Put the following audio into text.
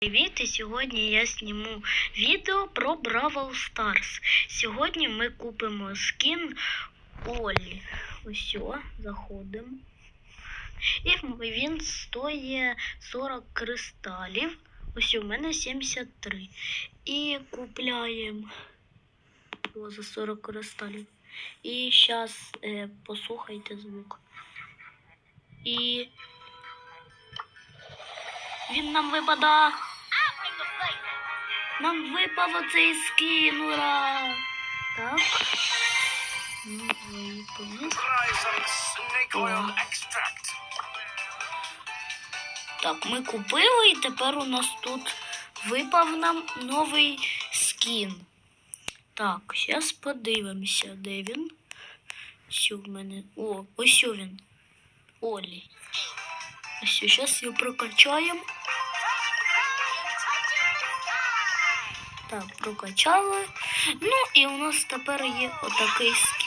Привіт! І сьогодні я зніму відео про Бравл Старс. Сьогодні ми купимо скін Олі. Ось, заходимо. І він стоїть 40 кристалів. Ось у мене 73. І купляємо за 40 кристалів. І зараз е, послухайте звук. І він нам випадає. Нам випав оцей скін, ура! Так. Так, ми купили і тепер у нас тут випав нам новий скін. Так, зараз подивимося, де він. Ось в мене. О, ось він. Олі. Ось, зараз його прокачаємо. Так, прокачали. Ну і у нас тепер є отакий скін.